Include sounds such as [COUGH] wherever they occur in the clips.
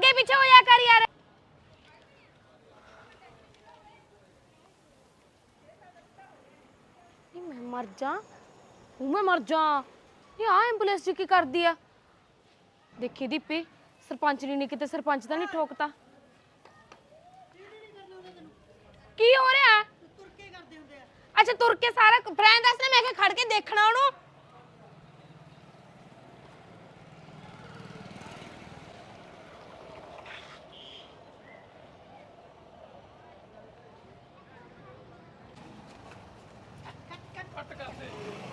ਅੱਗੇ ਪਿੱਛੇ ਹੋ ਜਾ ਕਰ ਯਾਰ। ਨਹੀਂ ਮੈਂ ਮਰ ਜਾ। ਉਹ ਮੈਂ ਮਰ ਜਾ। ਇਹ ਆ ਐਂਬੂਲੈਂਸ ਜੀ ਕੀ ਕਰਦੀ ਆ? ਦੇਖੀ ਦੀਪੀ ਸਰਪੰਚ ਨੇ ਨੀ ਕਿਤੇ ਸਰਪੰਚ ਤਾਂ ਨਹੀਂ ਠੋਕਤਾ। ਕੀ ਹੋ ਰਿਹਾ? ਅੱਛਾ ਤੁਰ ਕੇ ਸਾਰਾ ਫਰੈਂਡ ਦੱਸ ਨਾ ਮੈਂ ਕਿ ਖੜ ਕੇ ਦੇਖਣਾ ਉਹਨੂੰ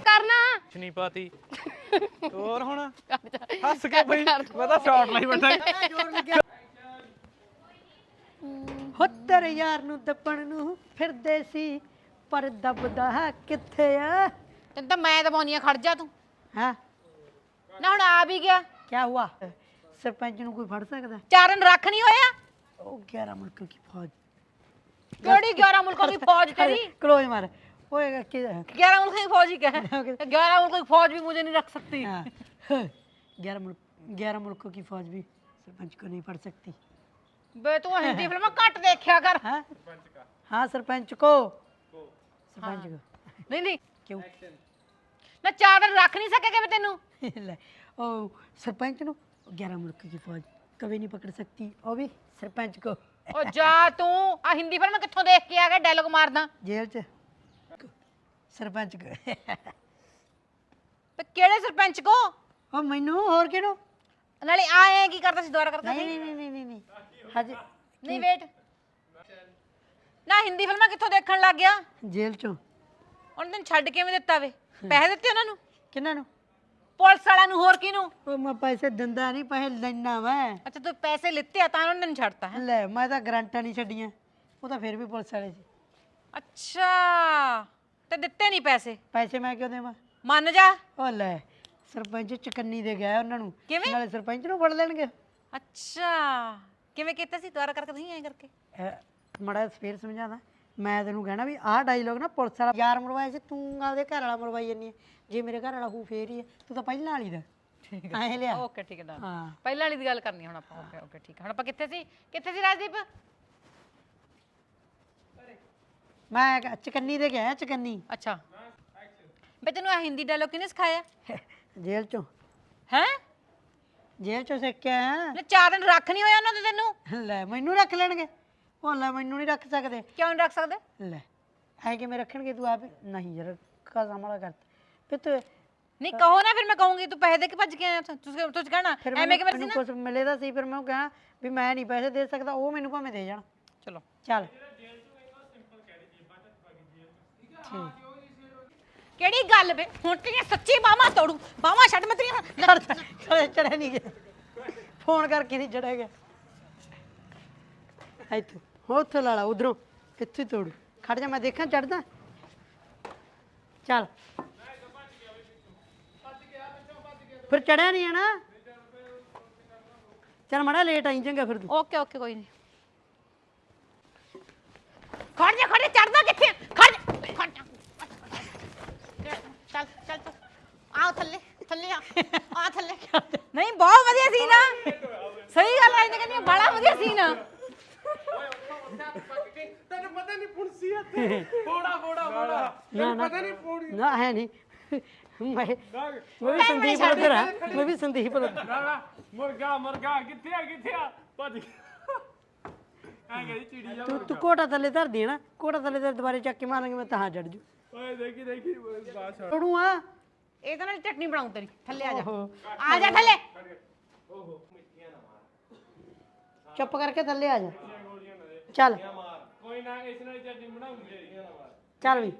ਕਰਨਾ ਕੁਛ ਨਹੀਂ ਪਾਤੀ। [LAUGHS] ਹੋਰ ਹੁਣ? ਹੱਸ ਕੇ ਬਈ ਮੈਂ ਤਾਂ ਸ਼ਾਟ ਲਈ ਬੈਠਾ। ਯਾਰ ਨੂੰ ਦੱਪਣ ਨੂੰ ਫਿਰਦੇ ਸੀ ਪਰ ਦੱਬਦਾ ਕਿੱਥੇ ਆ? ਤੈਨੂੰ ਮੈਂ ਦਬਾਉਣੀ ਆ ਖੜ ਜਾ ਤੂੰ। ਹਾਂ? ਨਾ ਹੁਣ ਆ ਵੀ ਗਿਆ। ਕੀ ਹੁਆ? ਸਰਪੰਚ ਨੂੰ ਕੋਈ ਫੜ ਸਕਦਾ? ਚਾਰਨ ਰੱਖ ਨਹੀਂ ਹੋਇਆ? ਉਹ 11 ਮੁਲਕਾਂ ਦੀ ਫੌਜ? ਕਿਹੜੀ 11 ਮੁਲਕਾਂ ਦੀ ਫੌਜ ਤੇਰੀ? ਕਲੋਜ਼ ਮਾਰ। होएगा कि 11 मुल्कों की फौज ही क्या है 11 मुल्कों की फौज भी मुझे नहीं रख सकती हाँ, ग्यारह मुल्क ग्यारह मुल्कों की फौज भी सरपंच को नहीं पढ़ सकती बे तू हिंदी फिल्म घट देखा कर हाँ हाँ सरपंच को सरपंच को नहीं नहीं क्यों ना चारण रख नहीं सकेगा मैं तेनू ले, ओ सरपंच नो ग्यारह मुल्क की फौज कभी नहीं पकड़ सकती और भी सरपंच को ओ जा तू आ हिंदी फिल्म कित्थों देख के आ गया डायलॉग मारदा जेल च ਸਰਪੰਚ ਕੋ ਤੇ ਕਿਹੜੇ ਸਰਪੰਚ ਕੋ? ਉਹ ਮੈਨੂੰ ਹੋਰ ਕਿਹਨੂੰ? ਨਾਲੇ ਆਏ ਕੀ ਕਰਦਾ ਸੀ? ਦੁਆਰਾ ਕਰਦਾ ਨਹੀਂ ਨਹੀਂ ਨਹੀਂ ਨਹੀਂ ਨਹੀਂ ਨਹੀਂ। ਵੇਟ ਨਾ ਹਿੰਦੀ ਫਿਲਮਾਂ ਕਿੱਥੋਂ ਦੇਖਣ ਲੱਗ ਗਿਆ? ਜੇਲ੍ਹ ਚੋਂ। ਉਹਨਾਂ ਦਿਨ ਛੱਡ ਕਿਵੇਂ ਦਿੱਤਾ ਵੇ। ਪੈਸੇ ਦਿੱਤੇ ਉਹਨਾਂ ਨੂੰ? ਕਿਹਨਾਂ ਨੂੰ? ਪੁਲਿਸ ਵਾਲਿਆਂ ਨੂੰ ਹੋਰ ਕਿਹਨੂੰ? ਉਹ ਮੈਂ ਪੈਸੇ ਦਿੰਦਾ ਨਹੀਂ ਪੈਸੇ ਲੈਣਾ ਮੈਂ। ਅੱਛਾ ਤੂੰ ਪੈਸੇ ਲਿੱਤੇ ਆ ਤਾਂ ਉਹਨਾਂ ਨੂੰ ਛੱਡਤਾ ਹੈ? ਲੈ ਮੈਂ ਤਾਂ ਗਰੰਟਾਂ ਨਹੀਂ ਛੱਡੀਆਂ। ਉਹ ਤਾਂ ਫਿਰ ਵੀ ਪੁਲਿਸ ਵਾਲੇ ਸੀ। ਅੱਛਾ। ਤੇ ਦਿੱਤੇ ਨਹੀਂ ਪੈਸੇ। ਪੈਸੇ ਮੈਂ ਕਿਉਂ ਦੇਵਾਂ? ਮੰਨ ਜਾ। ਉਹ ਲੈ ਸਰਪੰਚ ਚਕੰਨੀ ਦੇ ਗਿਆ ਉਹਨਾਂ ਨੂੰ। ਕਿਵੇਂ? ਨਾਲੇ ਸਰਪੰਚ ਨੂੰ ਫੜ ਲੈਣਗੇ। ਅੱਛਾ ਕਿਵੇਂ ਕੀਤਾ ਸੀ? ਦੁਬਾਰਾ ਕਰਕੇ ਨਹੀਂ ਐ ਕਰਕੇ। ਮੜਾ ਫੇਰ ਸਮਝਾਦਾ ਮੈਂ ਤੈਨੂੰ ਕਹਿਣਾ ਵੀ ਆਹ ਡਾਇਲੋਗ ਨਾ ਪੁਲਿਸ ਵਾਲਾ ਯਾਰ ਮਰਵਾਇਆ ਸੀ ਤੂੰ ਆਪਦੇ ਘਰ ਵਾਲਾ ਮਰਵਾਈ ਜੰਨੀ ਜੇ ਮੇਰੇ ਘਰ ਵਾਲਾ ਹੂ ਫੇਰ ਹੀ ਹੈ ਤੂੰ ਤਾਂ ਪਹਿਲਾਂ ਵਾਲੀ ਦਾ। ਠੀਕ ਐ ਲਿਆ। ਓਕੇ ਠੀਕ ਹੈ ਡਨ। ਹਾਂ। ਪਹਿਲਾਂ ਵਾਲੀ ਦੀ ਗੱਲ ਕਰਨੀ ਹੁਣ ਆਪਾਂ। ਓਕੇ ਓਕੇ ਠੀਕ ਹੈ। ਹੁਣ ਆਪਾਂ ਕਿੱਥੇ ਸੀ? ਕਿੱਥੇ ਸੀ ਰਾਜਦੀਪ? ਮੈਂ ਕ- ਚਕੰਨੀ ਦੇ ਗਿਆ ਚਕੰਨੀ। ਅੱਛਾ। ਬੇ ਤੈਨੂੰ ਆ ਹਿੰਦੀ ਡਾਇਲੌਗ ਕਿਹਨੇ ਸਿਖਾਇਆ? ਜੇਲ੍ਹ ਚੋਂ। ਹੈ? ਜੇਲ੍ਹ ਚੋਂ ਸਿੱਖ ਕੇ ਆਇਆ। ਨੇ ਚਾਰ ਦਿਨ ਰੱਖ ਨਹੀਂ ਹੋਇਆ ਉਹਨਾਂ ਨੇ ਤੈਨੂੰ? ਲੈ ਮੈਨੂੰ ਰੱਖ ਲੈਣਗੇ। ਉਹ ਲੈ ਮੈਨੂੰ ਨਹੀਂ ਰੱਖ ਸਕਦੇ। ਕਿਉਂ ਨਹੀਂ ਰੱਖ ਸਕਦੇ? ਲੈ ਐ ਕਿਵੇਂ ਰੱਖਣਗੇ ਤੂੰ ਆਪ? ਹੀ- ਨਹੀਂ ਯਾਰ ਕਸਮ ਵਾਲਾ ਕਰ ਫਿਰ ਤੂੰ ਨਹੀਂ ਕਹੋ ਨਾ ਫਿਰ ਮੈਂ ਕਹੂੰਗੀ ਤੂੰ ਪੈਸੇ ਦੇ ਕੇ ਭੱਜ ਕੇ ਆਇਆ ਉੱਥੋਂ। ਤੁਸੀਂ ਤੁਸੀਂ ਕਹਿਣਾ ਫਿਰ ਐਵੇਂ ਸੀ ਮੈਨੂੰ ਨਾ? ਕੁਝ ਮਿਲੇਦਾ ਸੀ ਫਿਰ ਮੈਂ ਉਹ ਕਹਾਂ ਵੀ ਮੈਂ ਨਹੀਂ ਪੈਸੇ ਦੇ ਸਕਦਾ ਉਹ ਮੈਨੂੰ ਭਾਵੇਂ ਦੇ ਜਾਣ। ਚਲੋ। ਚੱਲ। ਕਿਹੜੀ ਗੱਲ ਵੇ? ਹੁਣ ਤੇਰੀਆਂ ਸੱਚੀ ਬਾਹਾਂ ਤੋੜੂ। ਬਾਹਾਂ ਛੱਡ ਮੈਂ ਤੇਰੀਆਂ ਚੜ ਨਹੀਂ ਗਿਆ ਫੋਨ ਕਰਕੇ ਨਹੀਂ ਚੜਿਆ ਗਿਆ ਇੱਥੇ। ਉੱਥੇ ਲਾ ਲਾ ਉਧਰੋਂ। ਇੱਥੇ ਹੀ ਤੋੜ। ਖੜ ਜਾ ਮੈਂ ਦੇਖਾਂ ਚੜਦਾ ਚੱਲ। ਫਿਰ ਚੜਿਆ ਨਹੀਂ ਆਣਾ ਚੱਲ ਮੜਾ ਲੇਟ ਆਈ ਚੰਗਾ ਫਿਰ ਤੂੰ। ਓਕੇ ਓਕੇ ਕੋਈ ਨਹੀਂ। ਖੜ ਜਾ ਖੜ ਚੜਦਾ ਕਿੱਥੇ ਆ? ਖੜ ਜਾ ਖੜ ਜਾ ਚੱਲ ਚੱਲ ਚੱਲ ਆਓ ਥੱਲੇ ਆ। ਆ ਥੱਲੇ ਨਹੀਂ ਬਹੁਤ ਵਧੀਆ ਸੀ ਨਾ ਸਹੀ ਗੱਲ ਹੈ ਕਹਿੰਦੀ ਬੜਾ ਵਧੀਆ ਸੀ ਨਾ ਤੈਨੂੰ ਪਤਾ ਨਹੀਂ ਪੁਣਸੀ ਇੱਥੇ। ਫੋੜਾ ਫੋੜਾ ਫੋੜਾ। ਨਾ। ਨਾ ਪਤਾ ਨਹੀਂ ਫੋੜੀ। ਨਾ ਹੈ ਨਹੀਂ। ਮੈਂ ਮੈਂ ਵੀ ਸੰਦੀਪ ਬਲਦਰ ਹਾਂ ਮੈਂ ਵੀ ਸੰਦੀਪ ਨਾ ਮੁਰਗਾ ਮੁਰਗਾ। ਕਿੱਥੇ ਆ ਕਿੱਥੇ ਆ? ਭੱਜ ਆ ਗਈ ਚਿੜੀ ਜਾ ਤੂੰ ਤੂੰ ਕੋਟਾ ਥੱਲੇ ਧਰ ਦੇ ਨਾ। ਕੋਟਾ ਥੱਲੇ ਤੇ ਦੁਬਾਰੇ ਚੱਕ ਕੇ ਮਾਰਾਂਗੇ ਮੈਂ ਤਾਂ ਚੜ ਜੂ। ਓਏ ਦੇਖੀ ਦੇਖੀ। ਬਾਸ ਤੋੜੂ ਆ। ਇਹ ਤਾਂ ਨਾਲ ਚਟਨੀ ਬਣਾਉਂ ਤੇਰੀ ਥੱਲੇ ਆ ਜਾ। ਓਹੋ। ਆ ਜਾ ਥੱਲੇ। ਚੁੱਪ ਕਰਕੇ ਥੱਲੇ ਆ ਜਾ। ਚੱਲ। ਕੋਈ ਨਾ ਇਸ ਨਾਲ ਚਟਨੀ ਬਣਾਉਂਗੇ। ਚੱਲ ਵੀ।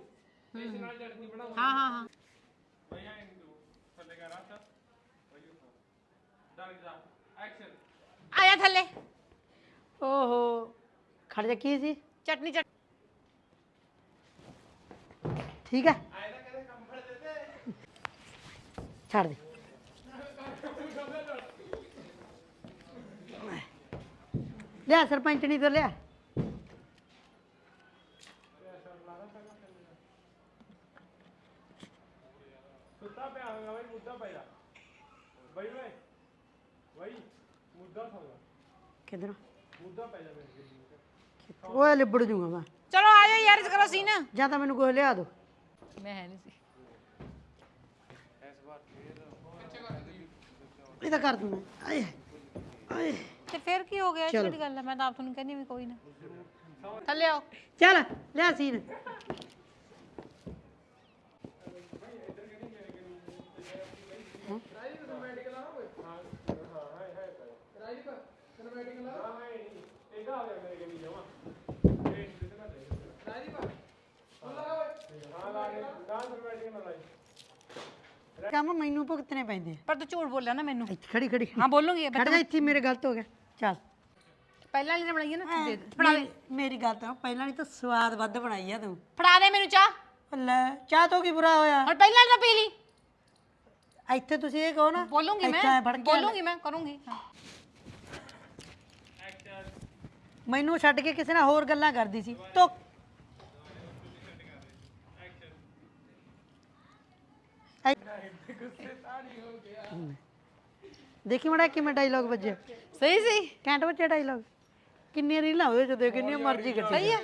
ਇਸ ਨਾਲ ਚਟਨੀ ਬਣਾਉਂਗੇ। ਹਾਂ ਹਾਂ ਹਾਂ। ਭਈਆ ਇੰਦੂ ਥੱਲੇ ਕਰ ਰੱਖ ਡਰ ਜਾ। ਐਕਸ਼ਨ ਆ ਜਾ ਥੱਲੇ। ਓਹੋ। ਖੜ ਜਾ ਕੀ ਸੀ? ਚਟਨੀ ਚਟ ਠੀਕ ਹੈ। ਛੱਡ ਦੇ। ਲਿਆ ਸਰਪੰਚ ਨਹੀਂ ਤਾਂ ਲਿਆ। ਸੁੱਤਾ ਪਿਆ ਹੋਗਾ ਬਈ ਮੁੱਦਾ ਪੈ ਜਾ। ਬਈ ਓਏ ਬਈ ਮੁੱਦਾ ਓਏ ਲਿਬੜ ਜੂਗਾ ਮੈਂ। ਚਲੋ ਆ ਜਾਓ ਯਾਰ ਇਸ ਕਰੋ ਸੀਨ। ਜਾਂ ਤਾਂ ਮੈਨੂੰ ਕੋਈ ਲਿਆ ਦੋ ਮੈਂ ਹੈ ਨਹੀਂ ਸੀ। ਇਹ ਤਾਂ ਕਰ ਦੂੰ ਮੈਂ ਆਏ ਆਏ ਤੇ ਫਿਰ ਕੀ ਹੋ ਗਿਆ? ਇਹ ਕਿਹੜੀ ਗੱਲ ਹੈ ਮੈਂ ਤਾਂ ਆਪ ਤੁਹਾਨੂੰ ਕਹਿੰਦੀ ਵੀ ਕੋਈ ਨਾ। ਥੱਲੇ ਆਓ। ਚੱਲ ਲਿਆ ਸੀਨ। ਕੰਮ ਮੈਨੂੰ ਭੁਗਤਣੇ ਪੈਂਦੇ ਆ। ਪਰ ਤੂੰ ਝੂਠ ਬੋਲਿਆ ਨਾ ਮੈਨੂੰ। ਇੱਥੇ ਖੜੀ ਖੜੀ। ਹਾਂ ਬੋਲੂਗੀ ਖੜ ਜਾ ਇੱਥੇ ਮੇਰੇ ਗਲਤ ਹੋ ਗਿਆ। ਚੱਲ। ਪਹਿਲਾਂ ਵਾਲੀ ਨੇ ਬਣਾਈ ਨਾ ਦੇ ਦੇ। ਮੇਰੀ- ਮੇਰੀ ਗੱਲ ਤਾਂ ਪਹਿਲਾਂ ਨਹੀਂ ਤਾਂ ਸਵਾਦ ਵੱਧ ਬਣਾਈ ਆ ਤੂੰ। ਫੜਾ ਦੇ ਮੈਨੂੰ ਚਾਹ। ਲੈ ਚਾਹ ਤੋਂ ਕੀ ਬੁਰਾ ਹੋਇਆ? ਹੁਣ ਪਹਿਲਾਂ ਵਾਲੀ ਨਾ ਪੀ ਲਈ। ਇੱਥੇ ਤੁਸੀਂ ਇਹ ਕਹੋ ਨਾ ਬੋਲੂਗੀ ਇੱਥੇ ਐਂ ਫੜ ਮੈਂ ਕੇ ਬੋਲੂਗੀ ਮੈਂ ਕਰੂੰਗੀ। ਹਾਂ ਮੈਨੂੰ ਛੱਡ ਕੇ ਕਿਸੇ ਨਾਲ ਹੋਰ ਗੱਲਾਂ ਕਰਦੀ ਸੀ। ਤੋ ਦੇਖੀ ਮੜਾ ਕਿਵੇਂ ਡਾਇਲੌਗ ਵੱਜਿਆ? ਸਹੀ ਸਹੀ ਕੈਂਟ ਵੱਜਿਆ ਡਾਇਲੌਗ ਕਿੰਨੀਆਂ ਰੀਲਾਂ ਹੋਏ ਜਦੋਂ ਕਿੰਨੀਆਂ ਮਰਜ਼ੀ ਕੱਢੀ ਸਹੀ ਹੈ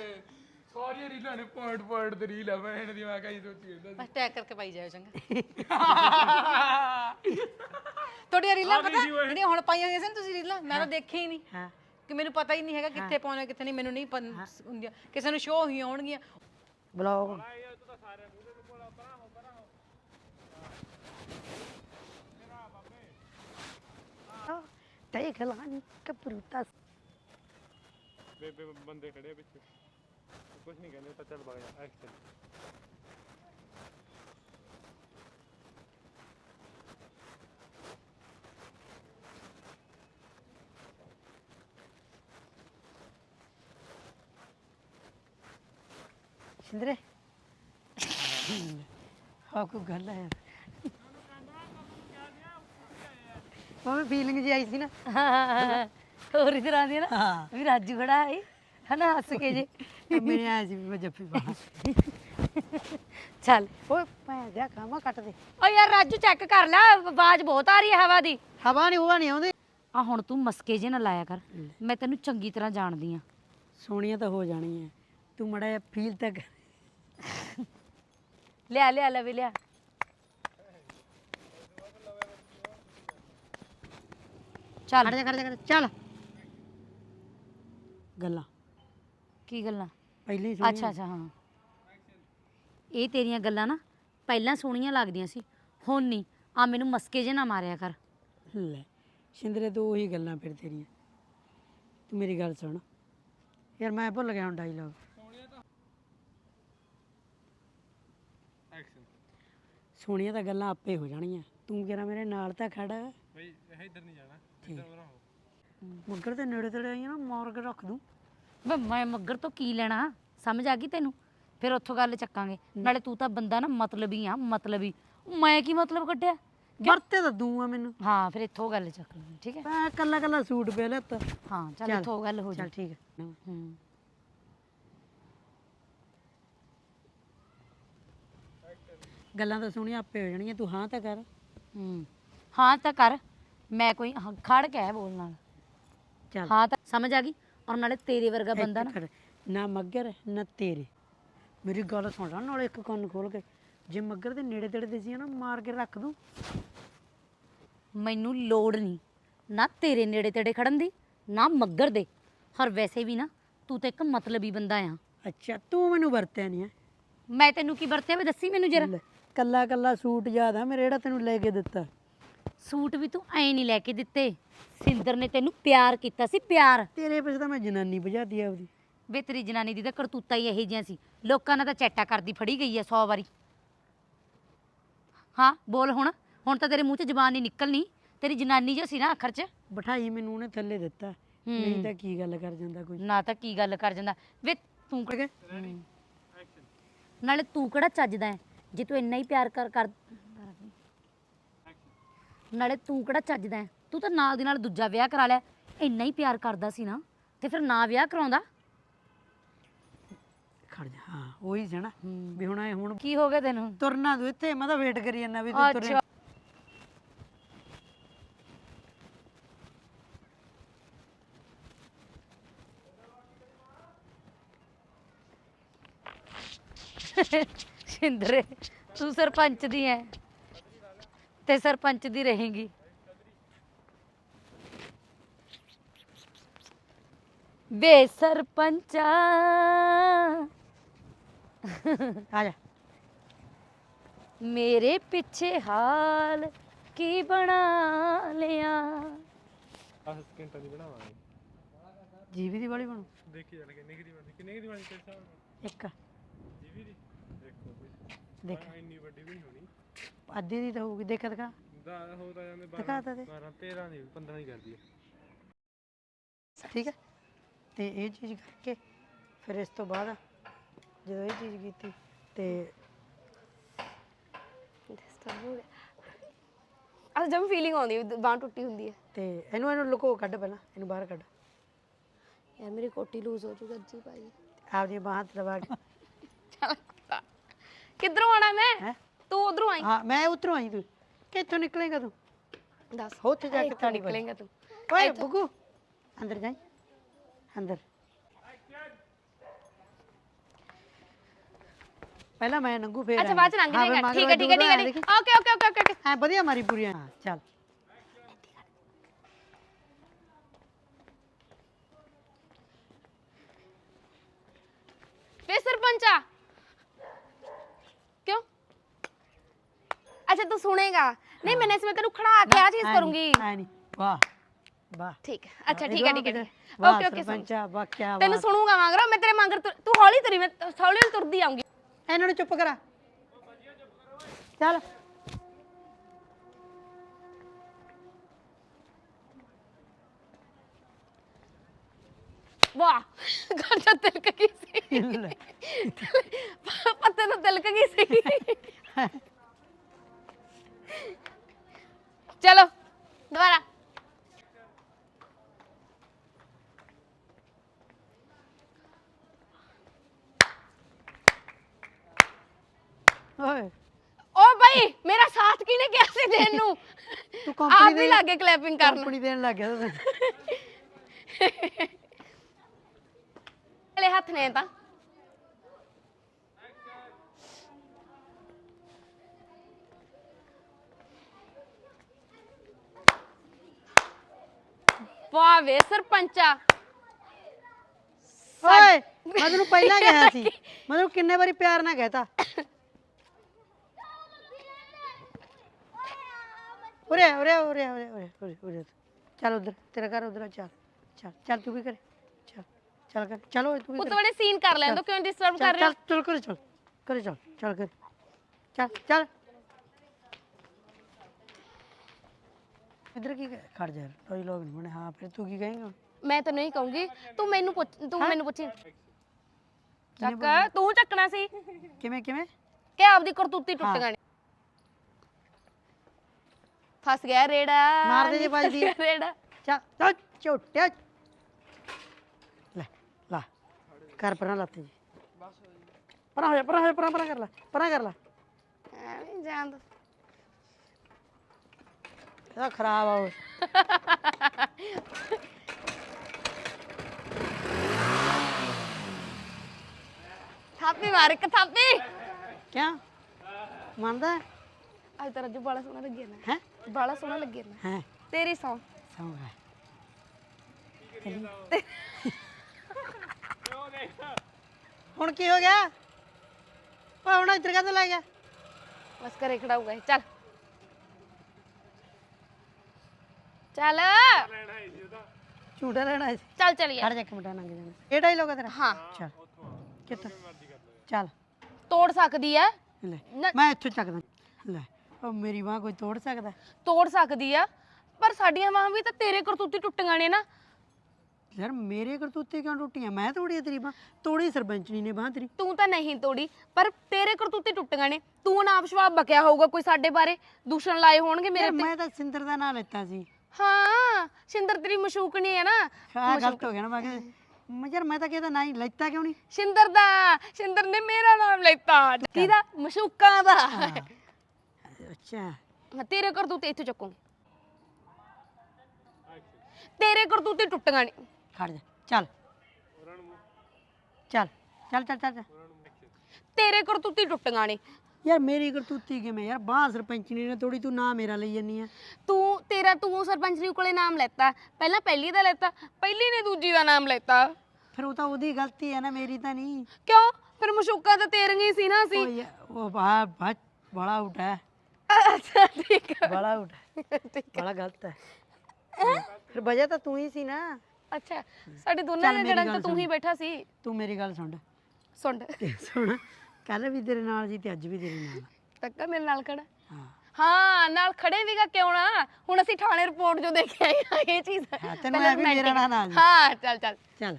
ਸਾਰੀਆਂ ਰੀਲਾਂ ਨੇ ਪੁਆਇੰਟ ਪੁਆਇੰਟ ਤੇ ਰੀਲ ਆ ਮੈਂ ਇਹਨਾਂ ਦੀ ਮੈਂ ਕਹੀ ਸੋਚੀ ਜਾਂਦਾ ਬਸ ਟੈਗ ਕਰਕੇ ਪਾਈ ਜਾਓ ਚੰਗਾ। [LAUGHS] ਤੁਹਾਡੀਆਂ ਰੀਲਾਂ ਪਤਾ ਜਿਹੜੀਆਂ ਹੁਣ ਪਾਈਆਂ ਹੋਈਆਂ ਸੀ ਨਾ ਤੁਸੀਂ ਰੀਲਾਂ ਮੈਂ ਤਾਂ ਦੇਖੀ ਹੀ ਨਹੀਂ। ਹਾਂ। ਕਿ ਮੈਨੂੰ ਪਤਾ ਹੀ ਨਹੀਂ ਹੈਗਾ ਕਿੱਥੇ ਪਾਉਣਾ ਕਿੱਥੇ ਨਹੀਂ ਮੈਨੂੰ ਨਹੀਂ ਪਤਾ ਹੁੰਦੀਆਂ। ਕਿਸੇ ਨੂੰ ਸ਼ੋਅ ਹੋਈਆਂ ਹੋਣਗੀਆਂ। ਬਲੌਗ ਦੇਖ ਲਾਨੀ ਕਪਰੂਤਾ ਬੇਬੇ ਬੰਦੇ ਖੜੇ ਆ ਪਿੱਛੇ ਕੁਝ ਨਹੀਂ ਕਹਿੰਦੇ ਤਾਂ ਚੱਲ ਵਗ ਜਾ ਐਕਸ਼ਨ ਸਿੰਦਰੇ ਹਾਂ ਕੋਈ ਗੱਲ ਹੈ ਮੈਂ ਫੀਲਿੰਗ ਜੀ ਆਈ ਸੀ ਨਾ। ਹੋਰ ਹੀ ਤਰ੍ਹਾਂ ਦੀ ਨਾ ਹਾਂ। ਵੀ ਰਾਜੂ ਖੜਾ ਹੈ ਹਨਾ ਹੱਸ ਕੇ ਜੇ। ਮੇਰੇ ਸੀ ਵੀ ਮੈਂ ਜੱਫੀ ਪਾ ਚੱਲ ਓਏ ਮੈਂ ਜਾ ਕਾਮਾ ਕੱਟ ਦੇ। ਓ ਯਾਰ ਰਾਜੂ ਚੈੱਕ ਕਰ ਲੈ ਆਵਾਜ਼ ਬਹੁਤ ਆ ਰਹੀ ਹੈ ਹਵਾ ਦੀ। ਹਵਾ ਨਹੀਂ ਹੋਵਾ ਨਹੀਂ ਆਉਂਦੀ। ਆ ਹੁਣ ਤੂੰ ਮਸਕੇ ਜੇ ਨਾ ਲਾਇਆ ਕਰ ਮੈਂ ਤੈਨੂੰ ਚੰਗੀ ਤਰ੍ਹਾਂ ਜਾਣਦੀ ਆ। ਸੋਹਣੀਆਂ ਤਾਂ ਹੋ ਜਾਣੀਆਂ ਤੂੰ ਮੜਾ ਫੀਲ ਤੱਕ ਲਿਆ ਲਿਆ ਲੈ ਵੀ ਲਿਆ। ਚੱਲ। ਖੜ ਜਾ ਖੜ ਜਾ ਖੜ ਜਾ, ਚੱਲ। ਗੱਲਾਂ। ਕੀ ਗੱਲਾਂ? ਪਹਿਲੇ ਹੀ ਅੱਛਾ ਅੱਛਾ ਹਾਂ। ਇਹ ਤੇਰੀਆਂ ਗੱਲਾਂ ਨਾ ਪਹਿਲਾਂ ਸੋਹਣੀਆਂ ਲੱਗਦੀਆਂ ਸੀ ਹੁਣ ਨਹੀਂ। ਆ ਮੈਨੂੰ ਮਸਕੇ ਜੇ ਨਾ ਮਾਰਿਆ ਕਰ। ਲੈ ਸਿੰਦਰੇ ਤੋਂ ਉਹੀ ਗੱਲਾਂ ਫਿਰ ਤੇਰੀਆਂ। ਤੂੰ ਮੇਰੀ ਗੱਲ ਸੁਣ। ਯਾਰ ਮੈਂ ਭੁੱਲ ਗਿਆ ਹੁਣ ਡਾਇਲੌਗ ਐਕਸ਼ਨ ਸੋਹਣੀਆਂ ਤਾਂ ਗੱਲਾਂ ਆਪੇ ਹੋ ਜਾਣੀਆਂ ਤੂੰ ਕਿਹੜਾ ਮੇਰੇ ਨਾਲ ਤਾਂ ਖੜਾ। ਬਈ ਇਹ ਇੱਧਰ ਨਹੀਂ ਜਾਣਾ। ਮੱਗਰ ਦੇ ਨੇੜੇ ਤੇੜੇ ਆਈਆਂ ਨਾ ਮਾਰ ਕੇ ਰੱਖ ਦੂੰ। ਵੇ ਮੈਂ ਮੱਗਰ ਤੋਂ ਕੀ ਲੈਣਾ? ਸਮਝ ਆ ਗਈ ਤੈਨੂੰ? ਫਿਰ ਉੱਥੋਂ ਗੱਲ ਚੱਕਾਂਗੇ। ਨਾਲੇ ਤੂੰ ਤਾਂ ਬੰਦਾ ਨਾ ਮਤਲਬੀ ਆ ਮਤਲਬੀ। ਮੈਂ ਕੀ ਮਤਲਬ ਕੱਢਿਆ? ਵਰਤੇ ਤਾਂ ਦੂੰ ਆ ਮੈਨੂੰ। ਹਾਂ ਫਿਰ ਇੱਥੋਂ ਗੱਲ ਚੱਕ ਲਾਂਗੇ ਠੀਕ ਹੈ? ਮੈਂ ਕੱਲਾ ਕੱਲਾ ਸੂਟ ਪੇ ਲਿਆ ਹਾਂ ਚੱਲ। ਇੱਥੋਂ ਗੱਲ ਹੋ ਜਾ। ਚੱਲ ਠੀਕ ਹੈ। ਹੂੰ। ਗੱਲਾਂ ਤਾਂ ਸੋਹਣੀਆਂ ਆਪੇ ਹੋ ਜਾਣੀਆਂ। ਤੂੰ ਹਾਂ ਤਾਂ ਕਰ। ਹੂੰ। ਹਾਂ ਤਾਂ ਕਰ। ਮੈਂ ਕੋਈ ਹਾਂ, ਖੜ ਕੇ ਹੈ ਬੋਲ ਨਾਲ। ਚੱਲ। ਹਾਂ ਤਾਂ ਸਮਝ ਆ ਗਈ? ਔਰ ਨਾਲੇ ਤੇਰੇ ਵਰਗਾ ਬੰਦਾ ਨਾ। ਖੜ। ਨਾ ਮੱਗਰ ਨਾ ਤੇਰੇ। ਮੇਰੀ ਗੱਲ ਸੁਣ ਲੈ ਨਾਲੇ ਇੱਕ ਕੰਨ ਖੋਲ ਕੇ। ਜੇ ਮੱਗਰ ਦੇ ਨੇੜੇ ਤੇੜੇ ਦੇ ਸੀ ਨਾ ਮਾਰ ਕੇ ਰੱਖ ਦੂੰ। ਮੈਨੂੰ ਲੋੜ ਨਹੀਂ ਨਾ ਤੇਰੇ ਨੇੜੇ ਤੇੜੇ ਖੜਨ ਦੀ ਨਾ ਮੱਗਰ ਦੇ। ਹਰ ਵੈਸੇ ਵੀ ਨਾ ਤੂੰ ਤਾਂ ਇੱਕ ਮਤਲਬੀ ਬੰਦਾ ਆ। ਅੱਛਾ ਤੂੰ ਮੈਨੂੰ ਵਰਤਿਆ ਨਹੀਂ ਹੈ। ਮੈਂ ਤੈਨੂੰ ਕੀ ਵਰਤਿਆ? ਵੇ ਦੱਸੀ ਮੈਨੂੰ ਜਰਾ। ਕੱਲਾ ਕੱਲਾ ਸੂਟ ਯਾਦ ਆ ਮੇਰੇ ਜਿਹੜਾ ਤੈਨੂੰ ਲੈ ਕੇ ਦਿੱਤਾ। ਸੂਟ ਵੀ ਤੂੰ ਐ ਨਹੀਂ ਲੈ ਕੇ ਦਿੱਤੇ। ਸਿੰਦਰ ਨੇ ਤੈਨੂੰ ਪਿਆਰ ਕੀਤਾ ਸੀ ਪਿਆਰ। ਤੇਰੇ ਪਿੱਛੇ ਤਾਂ ਮੈਂ ਜਨਾਨੀ ਭਜਾਦੀ ਆਪਦੀ। ਵੇ ਤੇਰੀ ਜਨਾਨੀ ਦੀ ਤਾਂ ਕਰਤੂਤਾਂ ਹੀ ਇਹੋ ਜਿਹੀਆਂ ਸੀ। ਲੋਕਾਂ ਨਾਲ ਤਾਂ ਚੈਟਾ ਕਰਦੀ ਫੜੀ ਗਈ ਐ 100 ਵਾਰੀ। ਹਾਂ ਬੋਲ ਹੁਣ। ਹੁਣ ਤਾਂ ਤੇਰੇ ਮੂੰਹ 'ਚ ਜ਼ਬਾਨ ਨਹੀਂ ਨਿਕਲਣੀ। ਤੇਰੀ ਜਨਾਨੀ ਜੋ ਸੀ ਨਾ ਆਖਰ 'ਚ। ਬਿਠਾਈ ਮੈਨੂੰ ਉਹਨੇ ਥੱਲੇ ਦਿੱਤਾ। ਨਹੀਂ ਤਾਂ ਕੀ ਗੱਲ ਕਰ ਜਾਂਦਾ ਕੋਈ? ਨਾ ਤਾਂ ਕੀ ਗੱਲ ਕਰ ਜਾਂਦਾ। ਵੇ ਤੂੰ ਹੈ। ਨਾਲੇ ਤੂੰ ਕਿਹੜਾ ਚੱਜਦਾ ਹੈ ਜੇ ਤੂੰ ਇੰਨਾ ਹੀ ਪਿਆਰ ਕਰ ਕਰ ਨਾਲੇ ਤੂੰ ਕਿਹੜਾ ਚੱਜਦਾ ਹੈ? ਤੂੰ ਤਾਂ ਨਾਲ ਦੀ ਨਾਲ ਦੂਜਾ ਵਿਆਹ ਕਰਾ ਲਿਆ। ਇੰਨਾ ਹੀ ਪਿਆਰ ਕਰਦਾ ਸੀ ਨਾ ਤੇ ਫਿਰ ਨਾ ਵਿਆਹ ਕਰਾਉਂਦਾ? ਖੜ ਜਾ ਹਾਂ ਉਹੀ ਜਣਾ ਵੀ ਹੁਣ ਐ ਹੁਣ ਕੀ ਹੋ ਗਿਆ ਤੈਨੂੰ? ਤੁਰਨਾ ਤੂੰ ਇੱਥੇ ਮੈਂ ਤਾਂ ਵੇਟ ਕਰੀ ਜਾਂਦਾ ਵੀ ਤੂੰ ਤੁਰੇ। [LAUGHS] ਸ਼ਿੰਦਰੇ ਤੂੰ ਸਰਪੰਚ ਦੀ ਐ ਤੇ ਸਰਪੰਚ ਦੀ ਰਹੇਗੀ। ਵੇ ਸਰਪੰਚਾ। ਆ ਜਾ। ਮੇਰੇ ਪਿੱਛੇ ਹਾਲ ਕੀ ਬਣਾ ਲਿਆ? 10 ਸਕਿੰਟਾਂ ਦੀ ਬਣਾਵਾਂਗੇ। ਜੀਵੀ ਦੀ ਵਾਲੀ ਬਣੂ। ਦੇਖੀ ਚੱਲ ਕਿੰਨੇ ਦੀ ਬਣਦੀ ਕਿੰਨੇ ਦੀ ਬਣਦੀ ਤੇਰੇ ਹਿਸਾਬ ਨਾਲ? ਇੱਕ। ਜੀਵੀ ਦੀ? ਦੇਖੋ ਦੇਖ। ਇੰਨੀ ਵੱਡੀ ਵੀ ਨਹੀਂ ਹੋਣੀ। ਅੱਧੀ ਦੀ ਤਾਂ ਹੋਊਗੀ ਦੇਖ ਦਿਖਾ। ਦਾ ਹੋ ਤਾਂ ਜਾਂਦੇ ਦਿਖਾ ਤਾਂ ਦੇ। 12 13 ਦੀ 15 ਦੀ ਕਰਦੀ ਹੈ ਠੀਕ ਹੈ ਤੇ ਇਹ ਚੀਜ਼ ਕਰਕੇ ਫਿਰ ਇਸ ਤੋਂ ਬਾਅਦ ਜਦੋਂ ਇਹ ਚੀਜ਼ ਕੀਤੀ ਤੇ ਡਿਸਟਰਬ ਹੋ ਗਿਆ। ਫੀਲਿੰਗ ਆਉਂਦੀ ਹੈ ਬਾਂਹ ਟੁੱਟੀ ਹੁੰਦੀ ਹੈ। ਤੇ ਇਹਨੂੰ ਇਹਨੂੰ ਲੁਕੋ ਕੱਢ ਪਹਿਲਾਂ ਇਹਨੂੰ ਬਾਹਰ ਕੱਢ। ਯਾਰ ਮੇਰੀ ਕੋਟੀ ਲੂਜ਼ ਹੋ ਜੂਗਾ ਜੀ ਭਾਈ ਆਪਦੀ ਬਾਹਾਂ ਤੇ ਦਬਾ ਕੇ। ਕਿੱਧਰੋਂ ਆਣਾ ਮੈਂ? ਹੈ? ਤੂੰ ਉਧਰੋਂ ਆਈ ਹਾਂ ਮੈਂ ਉਤਰੋਂ ਆਈ ਤੂੰ ਕਿੱਥੋਂ ਨਿਕਲੇਗਾ ਤੂੰ ਦੱਸ ਉੱਥੇ ਜਾ ਕੇ ਇੱਥੋਂ ਤਾੜੀ ਵੱਜ। ਨਿਕਲੇਂਗਾ ਤੂੰ ਓਏ ਬੁੱਗੂ ਅੰਦਰ ਜਾਈ ਅੰਦਰ ਪਹਿਲਾਂ ਮੈਂ ਨੰਗੂ ਫੇਰ ਅੱਛਾ ਬਾਅਦ ਚ ਲੰਘ ਜਾਏਗਾ ਠੀਕ ਹੈ ਠੀਕ ਹੈ ਠੀਕ ਹੈ ਠੀਕ ਹੈ। Okay okay okay okay okay ਹਾਂ ਵਧੀਆ ਮਾਰੀ ਪੂਰੀ ਹਾਂ ਚੱਲ ਵੇ ਸਰਪੰਚਾ अच्छा तू सुनेगा नहीं मैंने इसमें तेरे को खड़ा के आ चीज करूंगी ਨਹੀਂ ਵਾਹ ਵਾਹ। ठीक है अच्छा ठीक है ठीक है ओके ओके ਸੁਣ। ਵਾਹ ਕੀ ਬਾਤ ਤੈਨੂੰ ਸੁਣੂਗਾ ਮੰਗਰਾ ਮੈਂ ਤੇਰੇ ਮੰਗਰ ਤੂੰ ਹੌਲੀ ਤੁਰੀ ਮੈਂ ਹੌਲੀ ਤੁਰਦੀ ਆਉਂਗੀ। ਇਹਨਾਂ ਨੂੰ ਚੁੱਪ ਕਰਾ। ਚੱਲ। ਵਾਹ ਘਰ ਦਾ ਤਿਲਕ ਗਈ ਸੀ। ਲੈ। ਪੱਤੇ ਤੋਂ ਸੀ। [LAUGHS] ਚਲੋ ਦੁਬਾਰਾ ਓਏ ਓ ਭਾਈ ਮੇਰਾ ਸਾਥ ਕਿਹਨੇ ਕਿਹਾ ਸੀ ਦੇਣ ਨੂੰ ਤੂੰ ਆਪ ਕੰਪਨੀ ਵੀ ਦੇ ਲੱਗੇ ਕਲੈਪਿੰਗ ਕਰਨ ਕੰਪਨੀ ਦੇਣ ਲੱਗ ਗਿਆ ਤੂੰ ਵਾਲੇ ਹੱਥ ਨੇ ਤਾਂ ਵਾਹ ਵੇ ਸਰਪੰਚਾ। ਓਏ ਮੈਂ ਤੈਨੂੰ ਪਹਿਲਾਂ ਕਿਹਾ ਸੀ। [LAUGHS] ਮੈਂ ਤੈਨੂੰ ਕਿੰਨੇ ਵਾਰੀ ਪਿਆਰ ਨਾਲ ਕਹਿਤਾ। ਉਰੇ ਉਰੇ ਉਰੇ ਉਰੇ ਉਰੇ ਉਰੇ ਉਰੇ। ਚੱਲ ਉਧਰ ਤੇਰਾ ਘਰ ਉਧਰ ਚੱਲ ਚੱਲ ਚੱਲ ਤੂੰ ਵੀ ਕਰੇ ਚੱਲ ਚੱਲ ਕਰ ਚਲੋ ਤੂੰ ਵੀ ਉਸ ਕਰ। ਵੇਲੇ ਸੀਨ ਕਰ ਲੈਣ ਦੋ ਕਿਉਂ ਡਿਸਟਰਬ ਕਰ ਚੱਲ ਰਹੇ ਹੋ? ਚੱਲ ਚੱਲ ਕਰੇ ਚੱਲ ਕਰੇ ਚੱਲ ਚੱਲ ਕਰ ਚੱਲ ਚੱਲ। ਇਧਰ ਕੀ ਕਰ- ਖੜ ਜਾ ਕੋਈ ਲੋਕ ਨਹੀਂ ਬਣੇ। ਹਾਂ ਫਿਰ ਤੂੰ ਕੀ ਕਹੇਂਗਾ? ਮੈਂ ਤੈਨੂੰ ਨਹੀਂ ਕਹੂੰਗੀ ਤੂੰ ਮੈਨੂੰ ਪੁੱਛ ਤੂੰ ਮੈਨੂੰ ਪੁੱਛੀ। ਚੱਕ ਤੂੰ ਚੱਕਣਾ ਸੀ। ਕਿਵੇਂ ਕਿਵੇਂ? ਕਿ ਆਪਦੀ ਕਰਤੂਤੀ ਟੁੱਟ ਗਣੀ ਫਸ ਗਿਆ ਰੇੜਾ। ਮਾਰ ਦੇ ਜੇ ਨੀ ਵੱਜਦੀ ਫਸ ਹੈ। ਗਿਆ ਰੇੜਾ। ਚੱਲ ਚੱਲ ਝੋਟਿਆ ਲੈ ਲਾ ਕਰ ਪਰਾਂ ਲੱਤ ਜੀ। ਪਰਾਂ ਹੋ ਜਾ ਪਰਾਂ ਹੋ ਜਾ ਪਰਾਂ ਪਰਾਂ ਕਰ ਲੈ ਪਰਾਂ ਕਰ ਲੈ। ਐਵੇਂ ਜਾਣ ਦੋ। ਇਹਦਾ ਖਰਾਬ ਆ ਉਹ। ਥਾਪੀ ਮਾਰ ਇੱਕ ਥਾਪੀ। ਕਿਆ? ਮੰਨਦਾ? ਅੱਜ ਤਾਂ ਰੱਜੂ ਬੜਾ ਸੋਹਣਾ ਲੱਗਿਆ ਨਾ ਹੈ? ਬੜਾ ਸੋਹਣਾ ਲੱਗਿਆ ਨਾ ਹੈ? ਤੇਰੀ ਸੌ। ਸੌਂਗਾ ਹੁਣ ਕੀ ਹੋ ਗਿਆ? ਓਏ ਹੁਣ ਇੱਧਰ ਕਾਹਦੇ ਲੈ ਗਿਆ? ਬਸ ਘਰੇ ਖੜਾ ਹੋਊਗਾ ਇਹ, ਚੱਲ। ਚੱਲ। ਝੂਟਾ ਲੈਣਾ ਸੀ ਚੱਲ ਚਲੀਏ। ਖੜ ਜਾ ਇੱਕ ਮਿੰਟ ਲੰਘ ਜਾਣਾ। ਇਹ ਡਾਇਲੋਗ ਆ ਤੇਰਾ? ਹਾਂ। ਚੱਲ ਕਿੱਥੇ? ਚੱਲ। ਤੋੜ ਸਕਦੀ ਐ ਲੈ ਨਾ- ਮੈਂ ਇੱਥੋਂ ਚੱਕਦਾ। ਲੈ ਉਹ ਮੇਰੀ ਬਾਹ ਕੋਈ ਤੋੜ ਸਕਦਾ? ਤੋੜ ਸਕਦੀ ਆ। ਪਰ ਸਾਡੀਆਂ ਬਾਹਾਂ ਵੀ ਤਾਂ ਤੇਰੇ ਕਰਤੂਤੀ ਟੁੱਟੀਆਂ ਨੇ ਨਾ। ਯਾਰ ਮੇਰੇ ਕਰਤੂਤੇ ਕਿਉਂ ਟੁੱਟੀਆਂ? ਮੈਂ ਤੋੜੀ ਆ ਤੇਰੀ ਬਾਹ। ਤੋੜੀ ਸਰਪੰਚਣੀ ਨੇ ਬਾਹ ਤੇਰੀ। ਤੂੰ ਤਾਂ ਨਹੀਂ ਤੋੜੀ ਪਰ ਤੇਰੇ ਕਰਤੂਤੀ ਟੁੱਟੀਆਂ ਨੇ। ਤੂੰ ਨਾ ਆਪਸ਼ਵਾਬ ਬਕਿਆ ਹੋਊਗਾ ਕੋਈ ਸਾਡੇ ਬਾਰੇ। ਦੂਸ਼ਣ ਲਾਏ ਹੋਣਗੇ ਮੇਰੇ ਤੇ ਮੈਂ ਤਾਂ ਸਿੰਦਰ ਦਾ ਨਾਂ ਲੈਤਾ ਸੀ। ਹਾਂ ਸ਼ਿੰਦਰ ਤੇਰੀ ਮਸ਼ੂਕਣੀ ਹੈ ਨਾ। ਆ ਗਲਤ ਹੋ ਗਿਆ ਨਾ ਮੈਂ ਕਿਹਾ ਮੈਂ ਯਾਰ ਮੈਂ ਤਾਂ ਕਿਹਾ ਨਾ ਹੀ ਲੈਤਾ ਕਿਉਂ ਨਹੀਂ? ਸ਼ਿੰਦਰ ਦਾ ਸ਼ਿੰਦਰ ਨੇ ਮੇਰਾ ਨਾਮ ਲੈਤਾ। ਕਿਹਦਾ? ਮਸ਼ੂਕਾਂ ਦਾ। ਅੱਛਾ। ਤੇਰੇ ਕਰਤੂਤੇ ਇੱਥੇ ਚੱਕੂਗੀ ਤੇਰੇ ਕਰਤੂਤੇ ਟੁੱਟੀਆਂ ਨੇ। ਖੜ ਜਾ। ਚੱਲ। ਚੱਲ। ਚੱਲ ਚੱਲ ਚੱਲ। ਚੱਲ। ਤੇਰੇ ਕਰਤੂਤੀ ਟੁੱਟੀਆਂ ਨੇ। ਯਾਰ ਮੇਰੀ ਕਰਤੂਤੀ ਕਿਵੇਂ? ਯਾਰ ਬਾਹ ਸਰਪੰਚਣੀ ਨੇ ਥੋੜੀ ਤੂੰ ਨਾ ਮੇਰਾ ਲਈ ਜੰਨੀ ਆ। ਤੂੰ ਤੇਰਾ ਤੂੰ ਸਰਪੰਚਨੀ ਕੋਲੇ ਨਾਮ ਲੈਤਾ। ਪਹਿਲਾਂ ਪਹਿਲੀ ਦਾ ਲੈਤਾ ਪਹਿਲੀ ਨੇ ਦੂਜੀ ਦਾ ਨਾਮ ਲੈਤਾ। ਫਿਰ ਉਹ ਤਾਂ ਉਹਦੀ ਗਲਤੀ ਹੈ ਨਾ ਮੇਰੀ ਤਾਂ ਨਹੀਂ। ਕਿਉਂ? ਫਿਰ ਮਸ਼ੂਕਾ ਤਾਂ ਤੇਰੀਆਂ ਹੀ ਸੀ ਨਾ ਉਹ ਸੀ ਯਾ- ਉਹ ਬਾ ਬਾ- ਬੜਾ ਉਟ ਹੈ। ਅੱਛਾ ਠੀਕ ਹੈ ਬੜਾ ਉਟ ਹੈ। ਬੜਾ ਗਲਤ ਹੈ। ਫਿਰ ਵਜ੍ਹਾ ਤਾਂ ਤੂੰ ਹੀ ਸੀ ਨਾ। ਅੱਛਾ ਸਾਡੇ ਦੋਨਾਂ ਚੱਲ ਦੇ ਮੇਰੀ ਜੜਨ ਗੱਲ ਤਾਂ ਤੂੰ ਹੀ ਸੁਣ। ਬੈਠਾ ਸੀ। ਤੂੰ ਮੇਰੀ ਗੱਲ ਸੁਣ। ਸੁਣ। ਕੱਲ ਵੀ ਤੇਰੇ ਨਾਲ ਸੀ ਤੇ ਅੱਜ ਵੀ ਤੇਰੇ ਨਾਲ ਤੱਕਾ ਮੇਰੇ ਨਾਲ ਖੜਾ? ਹਾਂ। ਹਾਂ ਨਾਲ ਖੜੇ ਵੀਗਾ ਕਿਉਂ ਨਾ? ਹੁਣ ਅਸੀਂ ਥਾਣੇ ਰਿਪੋਰਟ ਜੋ ਦੇਖਿਆ ਇਹ ਚੀਜ਼ ਹਾਂ, ਤੈਨੂੰ ਪਹਿਲਾਂ ਐ ਵੀ ਮੇਰਾ romantic- ਨਾਲ ਨਾਲ। ਹਾਂ ਚੱਲ ਚੱਲ। ਚੱਲ।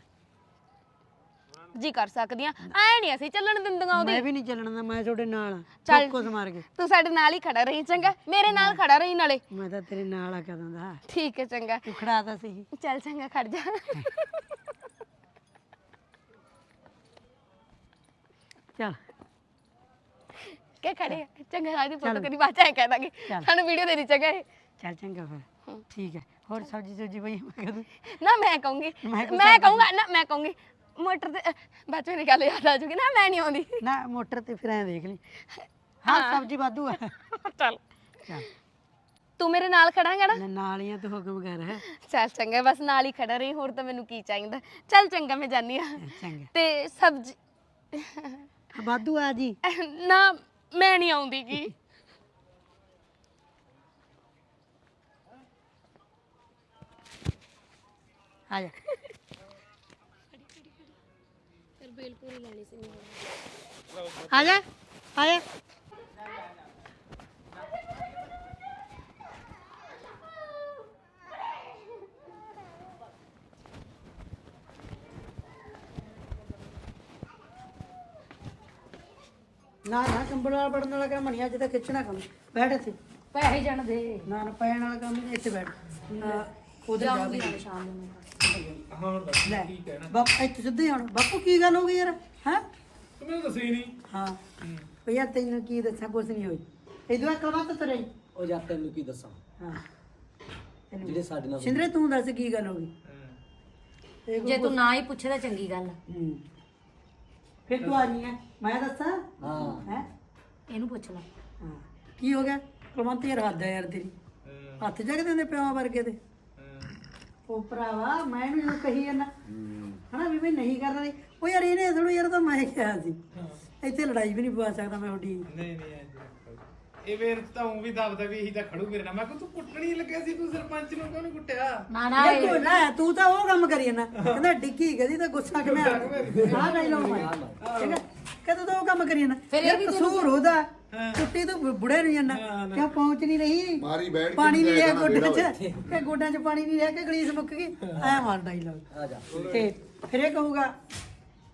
ਜੀ ਕਰ ਸਕਦੀਆਂ। ਐ ਨਹੀਂ ਅਸੀਂ ਚੱਲਣ ਦਿੰਦੀਆਂ ਉਹਦੀ। ਮੈਂ ਵੀ ਨਹੀਂ ਚੱਲਣਾ ਦਾ ਮੈਂ ਤੁਹਾਡੇ ਨਾਲ ਆ। ਚੱਲ। ਕੁਸ ਮਾਰ ਕੇ। ਤੂੰ ਸਾਡੇ ਨਾਲ ਹੀ ਖੜਾ ਰਹੀ ਚੰਗਾ? ਮੇਰੇ ਨਾਲ ਖੜਾ ਰਹੀ ਨਾਲੇ। ਮੈਂ ਤਾਂ ਤੇਰੇ ਨਾਲ ਆ ਕਦੋਂ ਦਾ। ਠੀਕ ਹੈ ਚੰਗਾ। ਤੂੰ ਖੜਾ ਤਾਂ ਸਹੀ। ਚੱਲ ਚੰਗਾ ਖੜ ਜਾ। ਚੱਲ। ਕੇ ਖੜੇ ਆ? ਚੰਗਾ ਸਾਡੀ ਫੋਟੋ। ਕਰੀ ਬਾਅਦ ਚ ਐ ਕਹਿ ਦਾਂਗੇ। ਚੱਲ। ਸਾਨੂੰ ਵੀਡੀਓ ਦੇ ਦੀ ਚੰਗਾ ਇਹ। ਚੱਲ ਚੰਗਾ ਫਿਰ। ਠੀਕ ਹੈ। ਹੋਰ ਸਬਜੀ ਸੁਬਜੀ ਬਈ ਮੈਂ ਕਦੋਂ? ਨਾ ਮੈਂ ਕਹੂੰਗੀ। ਮੈਂ ਕੁਛ ਮੈਂ ਆਖਦਾ ਕਹੂੰਗਾ ਨਾ ਮੈਂ ਕਹੂੰਗੀ ਮੋਟਰ ਤੇ ਬਾਅਦ ਚ ਮੇਰੀ ਗੱਲ ਯਾਦ ਆ ਜੂਗੀ ਨਾ ਮੈਂ ਨਹੀਂ ਆਉਂਦੀ। ਨਾ ਮੋਟਰ ਤੇ ਫਿਰ ਐ ਦੇਖ ਲਈ। ਹਾਂ। ਸਬਜੀ ਵਾਧੂ ਹੈ ਚੱਲ। ਚੱਲ। ਤੂੰ ਮੇਰੇ ਨਾਲ ਖੜਾਂਗਾ ਨਾ ਨਾ ਨਾਲ ਹੀ ਆ ਤੂੰ ਹੁਕਮ ਕਰ ਹੈ। ਚੱਲ ਚੰਗਾ ਬਸ ਨਾਲ ਹੀ ਖੜਾ ਰਹੀ ਹੋਰ ਤਾਂ ਮੈਨੂੰ ਕੀ ਚਾਹੀਦਾ। ਚੱਲ ਚੰਗਾ ਮੈਂ ਜਾਨੀ ਆ ਚੰਗਾ। ਤੇ ਸਬਜੀ ਵਾਧੂ ਆ ਜੀ। ਨਾ ਮੈਂ ਨਹੀਂ ਆਉਂਦੀ ਜੀ ਆ ਜਾ। ਆ ਜਾ ਆ ਜਾ। ਨਾ ਨਾ ਕੰਬਲ ਵਾਲਾ ਪੜਨ ਵਾਲਾ ਕੰਮ ਨਹੀਂ ਅੱਜ ਤਾਂ ਖਿੱਚਣਾ ਕੰਮ। ਬੈਠ ਇੱਥੇ। ਪੈਸੇ ਜਾਣ ਦੇ। ਨਾ ਨਾ ਪੈਣ ਵਾਲਾ ਕੰਮ ਨਹੀਂ ਇੱਥੇ ਬੈਠ। ਨਾ ਉਧਰ ਜਾ ਵੀ ਸ਼ਾਮ ਨੂੰ ਹਾਂ ਲੈ ਕੀ ਕਹਿਣਾ? ਬਾਪੂ ਇੱਥੇ ਸਿੱਧੇ ਹੁਣ ਬਾਪੂ ਕੀ ਗੱਲ ਹੋ ਗਈ ਯਾਰ? ਹੈ? ਤੂੰ ਮੈਨੂੰ ਦੱਸੀ ਨਹੀਂ ਹਾਂ। ਯਾਰ ਤੈਨੂੰ ਕੀ ਦੱਸਾਂ ਕੁਛ ਨਹੀਂ ਹੋਈ। ਇਦੋਂ ਕਲਵਾ ਤਾਂ ਤੇਰੇ ਉਹ ਯਾਰ ਤੈਨੂੰ ਕੀ ਦੱਸਾਂ? ਹਾਂ। ਜਿਹੜੇ ਸਾਡੇ ਨਾਲ ਸਿੰਦਰੇ ਤੂੰ ਦੱਸ ਕੀ ਗੱਲ ਹੋ ਗਈ? ਜੇ ਤੂੰ ਨਾ ਹੀ ਪੁੱਛਦਾ ਚੰਗੀ ਗੱਲ। ਹੂੰ। ਫਿਰ ਤੂੰ ਆ ਨਹੀਂ ਹੈ। ਮੈਂ ਦੱਸਾਂ? ਹਾਂ। ਹੈ? ਇਹਨੂੰ ਪੁੱਛ ਲੈ। ਹਾਂ। ਕੀ ਹੋ ਗਿਆ? ਕਲਵੰਤ ਯਾਰ ਹੱਦ ਹੈ ਯਾਰ ਤੇਰੀ। ਹੱਥ ਜਗਦੇ ਨੇ ਪਿਓ ਵਰਗੇ ਦੇ। ਉਹ ਭਰਾਵਾ ਮੈਂ ਇਹਨੂੰ ਜਦੋਂ ਕਹੀ ਜਾਂਦਾ ਹਨਾ ਵੀ ਮੈਂ ਨਹੀਂ ਨਹੀਂ ਉਹ ਯਾਰ ਇਹਨੇ ਥੋੜਾ ਯਾਰ ਤਾਂ ਮੈਂ ਕਿਹਾ ਸੀ। ਇੱਥੇ ਲੜਾਈ ਵੀ ਨਹੀਂ ਪਵਾ ਸਕਦਾ ਮੈਂ ਤੁਹਾਡੀ। ਨਹੀਂ ਨਹੀਂ ਇਹ ਵੇਰ ਤਾਂ ਉਹ ਵੀ ਦੱਬਦਾ ਵੀ ਇਹੀ ਤਾਂ ਖੜੂ ਮੇਰੇ ਨਾਲ। ਮੈਂ ਕਿਹਾ ਤੂੰ ਕੁੱਟਣੀ ਲੱਗਿਆ ਸੀ ਤੂੰ ਸਰਪੰਚ ਨੂੰ ਕਿਉਂ ਨਹੀਂ ਕੁੱਟਿਆ? ਨਾ ਨਾ ਯਾਰ ਤੂੰ ਨਾ ਤੂੰ ਤਾਂ ਉਹ ਕੰਮ ਕਰੀ ਜਾਂਦਾ। ਕਹਿੰਦਾ ਡਿੱਗੀ ਗਦੀ ਤਾਂ ਗੁੱਸਾ ਕਿਵੇਂ ਆ ਆਹ ਨਹੀਂ ਲਾਉਣਾ ਠੀਕ ਹੈ? ਕਹਿੰਦਾ ਤਾਂ ਉਹ ਕੰਮ ਕਰੀ ਜਾਂਦਾ। ਫਿਰ ਇਹ ਕਸੂਰ ਉਹਦਾ। ਟੁੱਟੀ ਤਾਂ ਬੁੜੇ ਨੂੰ ਜਾਂਦਾ। ਕਿਉਂ ਪਹੁੰਚ ਨਹੀਂ ਰਹੀ? ਮਾਰੀ ਬੈਠ ਕੇ ਪਾਣੀ ਨਹੀਂ ਰਿਹਾ ਨਾ ਗੋਡਿਆਂ ਵਿਹੜਾ 'ਚ। ਕਿ। ਗੋਡਿਆਂ 'ਚ ਪਾਣੀ ਨਹੀਂ ਰਿਹਾ ਕਿ ਗਲੀਸ ਮੁੱਕ ਗਈ। ਐ ਮਾਰ ਡਾਇਲੌਗ ਆ ਜਾ। ਤੇ ਫਿਰ ਇਹ ਕਹੂਗਾ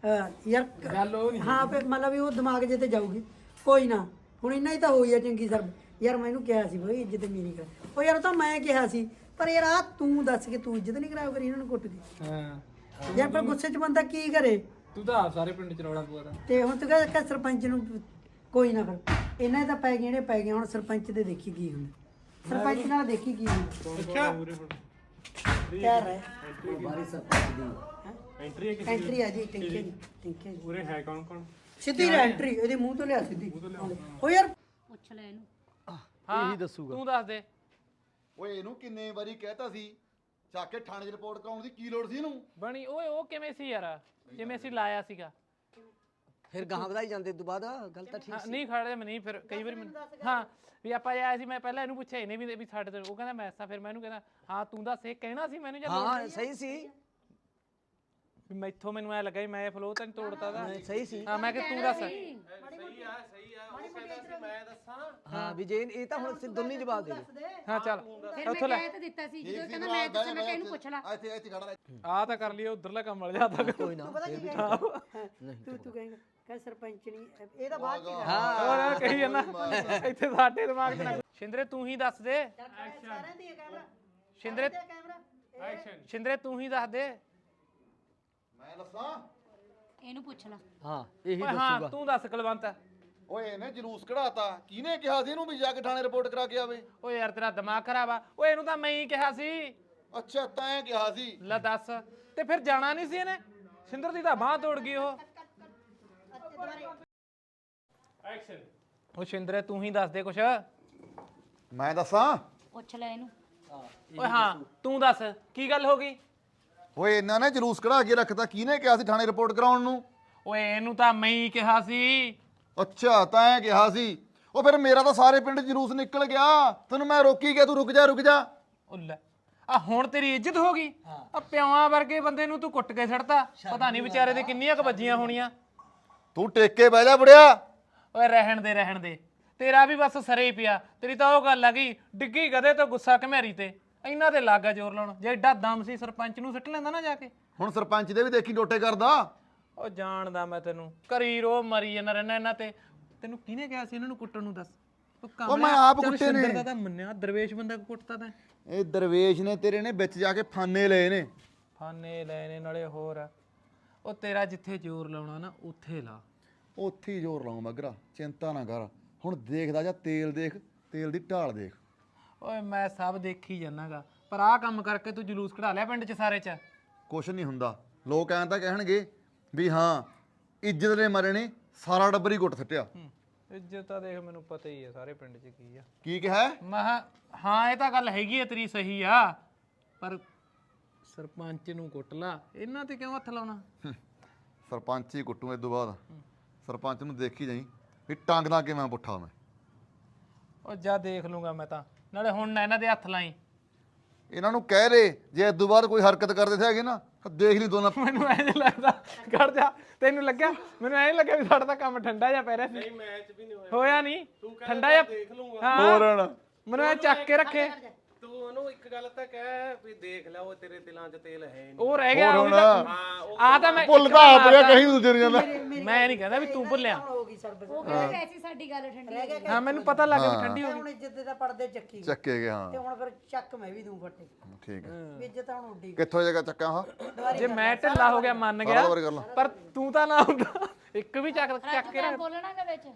ਅਹ, ਯਾਰ ਗੱਲ ਉਹ ਨਹੀਂ ਹਾਂ ਫਿਰ ਮਤਲਬ ਵੀ ਉਹ ਦਿਮਾਗ ਜੇ ਤੇ ਜਾਊਗੀ। ਕੋਈ ਨਾ। ਹੁਣ ਇੰਨਾ ਹੀ ਤਾਂ ਹੋਈ ਆ ਚੰਗੀ ਸਰ। ਯਾਰ ਮੈਨੂੰ ਕਿਹਾ ਸੀ ਬਈ ਇੱਜ਼ਤ ਮੇਰੀ ਕਰ ਉਹ ਯਾਰ ਉਹ ਤਾਂ ਮੈਂ ਕਿਹਾ ਸੀ ਪਰ ਯਾਰ ਆ ਤੂੰ ਦੱਸ ਕੇ ਤੂੰ ਇੱਜ਼ਤ ਨਹੀਂ ਖਰਾਬ ਕਰੀ ਇਹਨਾਂ ਨੂੰ ਕੁੱਟ ਹਾਂ। ਯਾਰ ਪਰ ਗੁੱਸੇ 'ਚ ਬੰਦਾ ਕੀ ਕਰੇ? ਤੂੰ ਤਾਂ ਆਪ ਸਾਰੇ ਪਿੰਡ ਚ ਰੌਲਾ ਦਾ ਤੇ ਹੁਣ ਤੂੰ ਕਹਿੰਦਾ ਸਰਪੰਚ ਨੂੰ ਕੋਈ ਨਾ ਫਿਰ। ਇਹਨਾਂ ਦੇ ਤਾਂ ਪੈ ਗਏ ਜਿਹੜੇ ਪੈ ਗਏ ਹੁਣ ਸਰਪੰਚ ਦੇ ਦੇਖੀ ਕੀ ਹੁੰਦਾ। ਸਰਪੰਚ ਨਾਲ ਦੇਖੀ ਕੀ ਹੁੰਦਾ। ਅੱਛਾ। ਯਾਰ ਹੈ ਬਾਰੀ ਸਰਪੰਚ ਦੀ। ਐਂਟਰੀ ਹੈ? ਐਂਟਰੀ ਆ ਜੀ ਟਿੰਕੇ ਜੀ ਟਿੰਕੇ ਜੀ ਉਰੇ ਹੈ ਕੌਣ ਕੌਣ ਸਿੱਧੀ ਐਂਟਰੀ ਇਹਦੇ ਮੂੰਹ ਤੋਂ ਲਿਆ ਸਿੱਧੀ। ਉਹ ਯਾਰ ਪੁੱਛ ਲੈ ਇਹਨੂੰ। ਹਾਂ ਦੱਸੂਗਾ। ਤੂੰ ਦੱਸ ਦੇ। ਓਏ ਇਹਨੂੰ ਕਿੰਨੇ ਵਾਰੀ ਕਹਿਤਾ ਸੀ? ਚੱਕ ਕੇ ਥਾਣੇ 'ਚ ਰਿਪੋਰਟ ਕਰਾਉਣ ਦੀ ਕੀ ਲੋੜ ਸੀ ਇਹਨੂੰ? ਬਣੀ ਓਏ ਉਹ ਕਿਵੇਂ ਸੀ ਯਾਰ? ਜਿਵੇਂ ਅਸੀਂ ਲਾਇਆ ਸੀਗਾ। ਫਿਰ ਗਾਹਾਂ ਵਧਾਈ ਜਾਂਦੇ ਤੋਂ ਬਾਅਦ? ਗੱਲ ਤਾਂ ਠੀਕ ਹਾਂ, ਨਹੀਂ ਖੜੇ ਮੈਂ ਨਹੀਂ ਫਿਰ ਕਈ ਵਾਰੀ ਮੈਨੂੰ ਹਾਂ ਵੀ ਆਪਾਂ ਆਇਆ ਸੀ ਮੈਂ ਪਹਿਲਾਂ ਇਹਨੂੰ ਪੁੱਛਿਆ ਇਹਨੇ ਵੀ ਵੀ ਸਾਡੇ ਤੇ ਉਹ ਕਹਿੰਦਾ ਮੈਂ ਐਸਾ ਫਿਰ ਮੈਂ ਇਹਨੂੰ ਕਹਿੰਦਾ ਹਾਂ ਤੂੰ ਦੱਸ ਇਹ ਕਹਿਣਾ ਸੀ ਮੈਨੂੰ ਜਾਂ ਹਾਂ ਸਹੀ ਸੀ। ਵੀ ਮੈਥੋਂ ਮੈਨੂੰ ਐ ਲੱਗਾ ਵੀ ਮੈਂ ਫਲੋ ਤਾਂ ਨਹੀਂ ਤੋੜਤਾ ਦਾ ਨਹੀਂ, ਸਹੀ ਸੀ। ਹਾਂ ਮੈਂ ਕਿ ਤੂੰ ਦੱਸ। ਹਾਂ ਵੀ ਜੇ ਇਹ ਤਾਂ ਹੁਣ ਸਿੱਧ ਦੋਨੇ ਜਵਾਬ ਦੇ ਦੇ। ਹਾਂ ਚੱਲ ਫਿਰ ਮੈਂ ਕਹਿ ਤਾਂ ਦਿੱਤਾ ਸੀ ਜਦੋਂ ਕਹਿੰਦਾ ਮੈਂ ਦੱਸਣਾ ਮੈਂ ਇਹਨੂੰ ਪੁੱਛ ਲੈ। ਇੱਥੇ ਇੱਥੇ ਖੜਾ ਰਹਿ। ਆ ਤਾਂ ਕਰ ਲਈ ਉਧਰਲਾ ਕੰਮ ਵਾਲ ਜਾਂਦਾ ਕੋਈ ਨਾ ਫਿਰ ਵੀ ਤੂੰ ਤੂੰ ਕਹੇਂਗਾ ਕਹ ਸਰਪੰਚ ਨਹੀਂ ਇਹ ਤਾਂ ਬਾਅਦ ਚ ਹੋਰ ਕਹੀ ਜਾਂਦਾ ਇੱਥੇ ਸਾਡੇ ਦਿਮਾਗ 'ਚ ਨਾ ਸ਼ਿੰਦਰੇ ਤੂੰ ਹੀ ਦੱਸ ਦੇ। ਸਾਰਿਆਂ ਦੀ ਕੈਮਰਾ ਸ਼ਿੰਦਰੇ ਕੈਮਰਾ ਸ਼ਿੰਦਰੇ ਤੂੰ ਹੀ ਦੱਸ ਦੇ। ਮੈਂ ਦੱਸਾਂ? ਇਹਨੂੰ ਪੁੱਛ ਲੈ। ਹਾਂ ਇਹੀ ਓਏ ਹਾਂ ਦੱਸੂਗਾ। ਤੂੰ ਦੱਸ ਕਲਵੰਤ। ਓਏ ਇਹਨੇ ਜਲੂਸ ਕਢਾਤਾ। ਕਿਹਨੇ ਕਿਹਾ ਸੀ ਇਹਨੂੰ ਵੀ ਜਾ ਕੇ ਥਾਣੇ ਰਿਪੋਰਟ ਕਰਾ ਕੇ ਆਵੇ? ਓਏ ਯਾਰ ਤੇਰਾ ਦਿਮਾਗ ਖਰਾਬ ਆ। ਓਏ ਇਹਨੂੰ ਤਾਂ ਮੈਂ ਹੀ ਕਿਹਾ ਸੀ। ਅੱਛਾ ਤੈਂ ਕਿਹਾ ਸੀ। ਲੈ ਦੱਸ। ਤੇ ਫਿਰ ਜਾਣਾ ਨਹੀਂ ਸੀ ਇਹਨੇ? ਸਿੰਦਰ ਦੀ ਤਾਂ ਬਾਹ ਤੋੜ ਗਈ ਉਹ। ਉਹ ਸ਼ਿੰਦਰੇ ਤੂੰ ਹੀ ਦੱਸ ਦੇ ਕੁਛ। ਮੈਂ ਦੱਸਾਂ? ਪੁੱਛ ਲੈ ਇਹਨੂੰ। ਓਏ ਹਾਂ ਤੂੰ ਦੱਸ। ਕੀ ਗੱਲ ਹੋ ਗਈ? ਓਏ ਇਹਨਾਂ ਨੇ ਜਲੂਸ ਕਢਾ ਕੇ ਰੱਖਤਾ ਕਿਹਨੇ ਕਿਹਾ ਸੀ ਥਾਣੇ ਰਿਪੋਰਟ ਕਰਾਉਣ ਨੂੰ? ਓਏ ਇਹਨੂੰ ਤਾਂ ਮੈਂ ਹੀ ਕਿਹਾ ਸੀ। ਅੱਛਾ ਤਾਂ ਐ ਕਿਹਾ ਸੀ। ਉਹ ਫਿਰ ਮੇਰਾ ਤਾਂ ਸਾਰੇ ਪਿੰਡ 'ਚ ਜਲੂਸ ਨਿਕਲ ਗਿਆ। ਤੈਨੂੰ ਮੈਂ ਰੋਕੀ ਗਿਆ ਤੂੰ ਰੁਕ ਜਾ ਰੁਕ ਜਾ। ਉਹ ਲੈ ਆ ਹੁਣ ਤੇਰੀ ਇੱਜ਼ਤ ਹੋ ਗਈ? ਆ ਪਿਓਾਂ ਵਰਗੇ ਬੰਦੇ ਨੂੰ ਤੂੰ ਕੁੱਟ ਕੇ ਛੱਡਤਾ। ਪਤਾ ਨਹੀਂ ਵਿਚਾਰੇ ਦੇ ਕਿੰਨੀਆਂ ਕੁ ਵੱਜੀਆਂ ਹੋਣੀਆਂ। ਤੂੰ ਟੇਕੇ ਬਹਿ ਜਾ ਬੁੜਿਆ। ਓਏ ਰਹਿਣ ਦੇ ਰਹਿਣ ਦੇ। ਤੇਰਾ ਵੀ ਬਸ ਸਰੇ ਹੀ ਪਿਆ। ਤੇਰੀ ਤਾਂ ਉਹ ਗੱਲ ਆ ਗਈ ਡਿੱਗੀ ਗਦੇ ਤੋਂ ਗੁੱਸਾ ਘਮੇਰੀ ਤੇ। ਇਹਨਾਂ ਤੇ ਲੱਗਾ ਜ਼ੋਰ ਲਾਉਣ। ਜੇ ਐਡਾ ਦਮ ਸੀ ਸਰਪੰਚ ਨੂੰ ਸਿੱਟ ਲੈਂਦਾ ਨਾ ਜਾ ਕੇ। ਹੁਣ ਸਰਪੰਚ ਦੇ ਵੀ ਦੇਖੀ ਟੋਟੇ ਕਰਦਾ। ਉਹ ਜਾਣਦਾ ਮੈਂ ਤੈਨੂੰ। ਕਰੀ ਰੋ ਮਰੀ ਜਾਂਦਾ ਰਹਿਣਾ ਇਹਨਾਂ ਤੇ। ਤੈਨੂੰ ਕਿਹਨੇ ਕਿਹਾ ਸੀ ਇਹਨਾਂ ਨੂੰ ਕੁੱਟਣ ਨੂੰ ਦੱਸ? ਉਹ ਉਹ ਮੈਂ ਆਪ ਚੱਲ ਕੁੱਟੇ ਨੇ। ਸ਼ਿੰਦਰ ਦਾ ਤਾਂ ਮੰਨਿਆ ਦਰਵੇਸ਼ ਬੰਦਾ ਕੁੱਟਦਾ ਤਾਂ। ਇਹ ਦਰਵੇਸ਼ ਨੇ ਤੇਰੇ ਨੇ ਵਿੱਚ ਜਾ ਕੇ ਫਾਨੇ ਲਏ ਨੇ। ਫਾਨੇ ਲੈਣੇ ਨਾਲੇ ਹੋਰ। ਆ। ਉਹ ਤੇਰਾ ਜਿੱਥੇ ਜ਼ੋਰ ਲਾਉਣਾ ਨਾ ਉੱਥੇ ਲਾ। ਉੱਥੇ ਹੀ ਜ਼ੋਰ ਲਾਉਂ ਮਗਰਾ। ਚਿੰਤਾ ਨਾ ਕਰ। ਹੁਣ ਦੇਖਦਾ ਜਾਂ ਤੇਲ ਦੇਖ ਤੇਲ ਦੀ ਢਾਲ ਦੇਖ। ਓਏ ਮੈਂ ਸਭ ਦੇਖੀ ਜਾਣਾਗਾ ਪਰ ਆਹ ਕੰਮ ਕਰਕੇ ਤੂੰ ਜਲੂਸ ਕਢਾ ਲਿਆ ਪਿੰਡ 'ਚ ਸਾਰੇ 'ਚ? ਕੁਛ ਨਹੀਂ ਹੁੰਦਾ। ਲੋਕ ਐਂ ਤਾਂ ਕਹਿਣਗੇ ਵੀ ਹਾਂ ਇੱਜ਼ਤ ਦੇ ਮਰੇ ਨੇ ਸਾਰਾ ਡੱਬਰ ਹੀ ਗੁੱਟ ਸੱਟਿਆ। ਇੱਜ਼ਤ ਤਾਂ ਦੇਖ ਮੈਨੂੰ ਪਤਾ ਹੀ ਹੈ ਸਾਰੇ ਪਿੰਡ 'ਚ ਕੀ ਆ। ਕੀ ਕਿਹਾ ਮਹਾ ਹਾਂ ਇਹ ਤਾਂ ਗੱਲ ਹੈਗੀ ਹੈ ਤੇਰੀ ਸਹੀ ਆ ਪਰ ਸਰਪੰਚ ਨੂੰ ਕੁੱਟ ਲਾ ਇਹਨਾਂ ਤੇ ਕਿਉਂ ਹੱਥ ਲਾਉਣਾ? ਹੂੰ, ਸਰਪੰਚ ਹੀ ਕੁੱਟੂ ਇਸ ਤੋਂ ਬਾਅਦ। ਸਰਪੰਚ ਨੂੰ ਦੇਖੀ ਜਾਈ ਵੀ ਟੰਗਦਾ ਕਿਵੇਂ ਪੁੱਠਾ ਮੈਂ। ਉਹ ਜਾ ਦੇਖ ਲੂੰਗਾ ਮੈਂ ਤਾਂ। ਨਾਲੇ ਹੁਣ ਨਾ ਇਹਨਾਂ ਦੇ ਹੱਥ ਲਾਈ। ਇਹਨਾਂ ਨੂੰ ਕਹਿ ਦੇ ਜੇ ਇਸ ਤੋਂ ਬਾਅਦ ਕੋਈ ਹਰਕਤ ਕਰਦੇ ਥੇ ਹੈਗੇ ਨਾ ਤਾਂ ਦੇਖ ਲਈ ਦੋਨਾਂ [LAUGHS] ਮੈਨੂੰ ਐਂ ਨੀ ਲੱਗਦਾ। ਕਰ ਜਾ ਤੈਨੂੰ ਲੱਗਿਆ? ਮੈਨੂੰ ਐਂ ਨੀ ਲੱਗਿਆ ਵੀ ਸਾਡਾ ਤਾਂ ਕੰਮ ਠੰਡਾ ਜਿਹਾ ਪੈ ਰਿਹਾ ਸੀ। ਨਹੀਂ ਮੈਚ ਵੀ ਨਹੀਂ ਹੋਇਆ। ਹੋਇਆ ਨਹੀਂ ਠੰਡਾ ਜਿਹਾ ਦੇਖ ਲੂੰਗਾ ਹੋਰ ਹੁਣ। ਮੈਨੂੰ ਐਂ ਚੱਕ ਕੇ ਰੱਖੇ। ਉਹਨੂੰ ਇੱਕ ਗੱਲ ਤਾਂ ਕਹਿ ਵੀ ਦੇਖ ਲੈ ਉਹ ਤੇਰੇ ਦਿਲਾਂ 'ਚ ਤੇਲ ਹੈ ਨਹੀਂ। ਉਹ ਰਹਿ ਗਿਆ ਉਹੀ ਤਾਂ- ਆ ਤਾਂ ਮੈਂ ਭੁੱਲਦਾ ਆਪ ਰਿਹਾ ਕਹੀਂ ਦੂਜੇ ਨੂੰ ਜਾਂਦਾ ਮੈਂ ਨਹੀਂ ਕਹਿੰਦਾ ਵੀ ਤੂੰ ਭੁੱਲਿਆ ਹੋ ਗਈ ਸਰਬਤ? ਉਹ ਕਹਿੰਦਾ ਐਸੀ ਸਾਡੀ ਗੱਲ ਠੰਡੀ ਹੋ ਗਈ। ਹਾਂ ਮੈਨੂੰ ਪਤਾ ਲੱਗ ਗਿਆ ਠੰਡੀ ਹੋ ਹੁਣ ਇੱਜ਼ਤ ਦੇ ਪਰਦੇ ਚੱਕੀ ਗਏ। ਚੱਕੇ ਗਿਆ ਤੇ ਹਾਂ ਹੁਣ ਫਿਰ ਚੱਕ ਮੈਂ ਵੀ ਦੂੰ ਫੱਟੇ। ਠੀਕ ਹੈ। ਵੀ ਇੱਜ਼ਤ ਹੁਣ ਉੱਡੀ ਕਿੱਥੋਂ ਜਗ੍ਹਾ ਚੱਕਾਂ ਹਾਂ ਜੇ ਮੈਂ ਢਿੱਲਾ ਹੋ ਗਿਆ ਮੰਨ ਗਿਆ। ਕਰ ਲਾ। ਪਰ ਤੂੰ ਤਾਂ ਨਾ ਹੁੰਦਾ ਇੱਕ ਵੀ ਚੱਕ ਚੱਕ ਕੇ ਰੱਖ। ਬੋਲਣਾ ਕਿ ਵਿੱਚ।